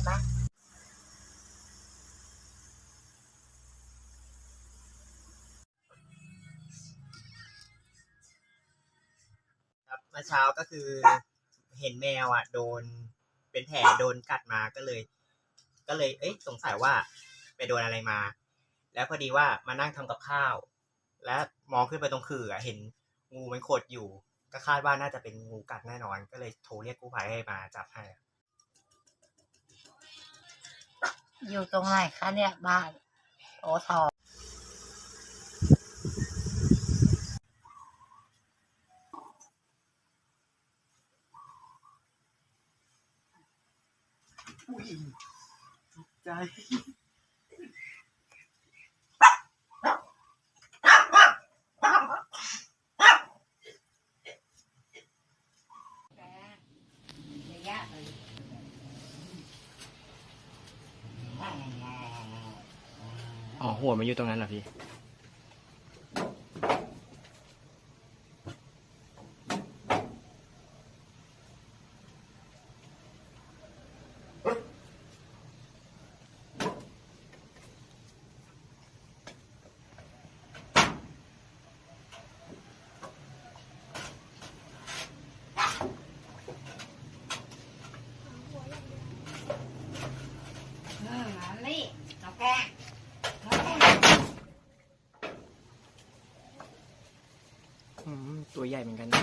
ไหมครับเมื่อเช้าก็คือเห็นแมวอะ โดนเป็นแผลโดนกัดมาก็เลย ก็เลย เอ้ยสงสัยว่าไปโดนอะไรมา แล้วพอดีว่ามานั่งทำกับข้าว และมองขึ้นไปตรงขื่อเห็นงูมันขดอยู่ ก็คาดว่าน่าจะเป็นงูกัดแน่นอน ก็เลยโทรเรียกกู้ภัยให้มาจับให้ อยู่ตรงไหนคะเนี่ยบ้านโอทอใจ อ๋อหัวมันอยู่ตรงนั้นเหรอพี่อืมนี่น้องแกงน้องแก้ง อืม ตัวใหญ่เหมือนกันนะ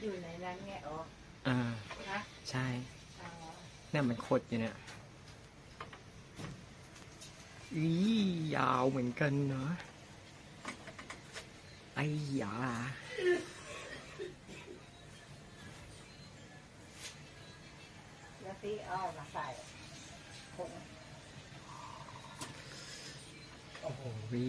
อยู่ในนั้นเนี่ยโอ้อ่านะใช่อ๋อเนี่ยมันขดอยู่เนี่ยอียาวเหมือนกันเนาะไอ้ยาแล้วที่เอามาใส่ถุงโอ้โหวี